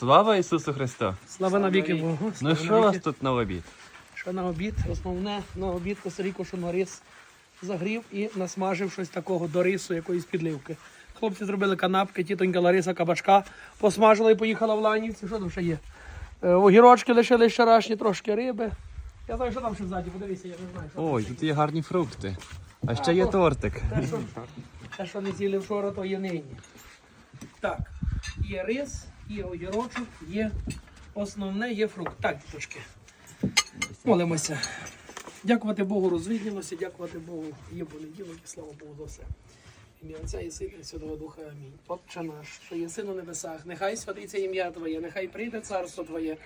Слава Ісусу Христу! Слава навіки Богу. Ну що у вас тут на обід? Що на обід? Основне на обід Косаріко, що на рис загрів і насмажив щось такого до рису, якоїсь підливки. Хлопці зробили канапки, тітонька Лариса кабачка посмажила і поїхала в Ланівці. Що там ще є? Е, Огірочки лишили вчорашні, трошки риби. Я знаю, що там ще ззаді, подивися, я не знаю. Що Ой, тут є гарні фрукти. А ще є тортик. Те, що, те, що не з'їли вчора, то є нині. Так, є рис, є огірочок, є основне, є фрукт. Так, діточки. Молимося. Дякувати Богу, розвиднілося, дякувати Богу, є понеділок і слава Богу за все. Ім'я Отця і Сина і Святого Духа. Амінь. Отче наш, що є син у небесах, нехай святиться ім'я Твоє, нехай прийде царство Твоє,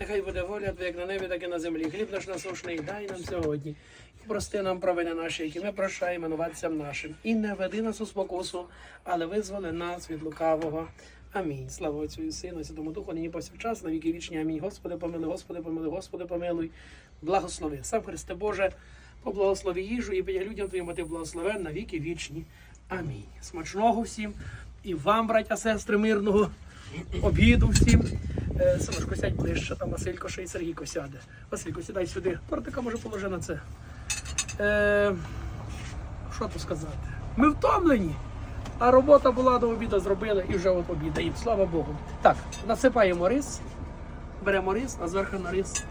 нехай буде воля Твоя, як на небі, так і на землі. Хліб наш насушний дай нам сьогодні. І прости нам провини наші, які ми прощаємо новадцям нашим. І не веди нас у спокусу, але визволи нас від лукавого. Амінь. Слава Отцю і Сину, Святому Духу, нині повсякчас, на віки вічні. Амінь. Господи, помилуй, Господи, помилуй, Господи, помилуй. Благослови. Сам Христе Боже, поблагослови їжу і підя людям Твоїм, ти благословен на віки вічні. Амінь. Смачного всім. І вам, браття, сестри, мирного обіду всім. Е, Синочко, сядь ближче, там Василько ще й Сергійко сяде. Василько, сідай сюди. Тортика може положи на це. Е, що тут сказати? Ми втомлені. А робота була до обіду зробили і вже обідаємо. Слава Богу. Так, насипаємо рис, беремо рис, а зверху на рис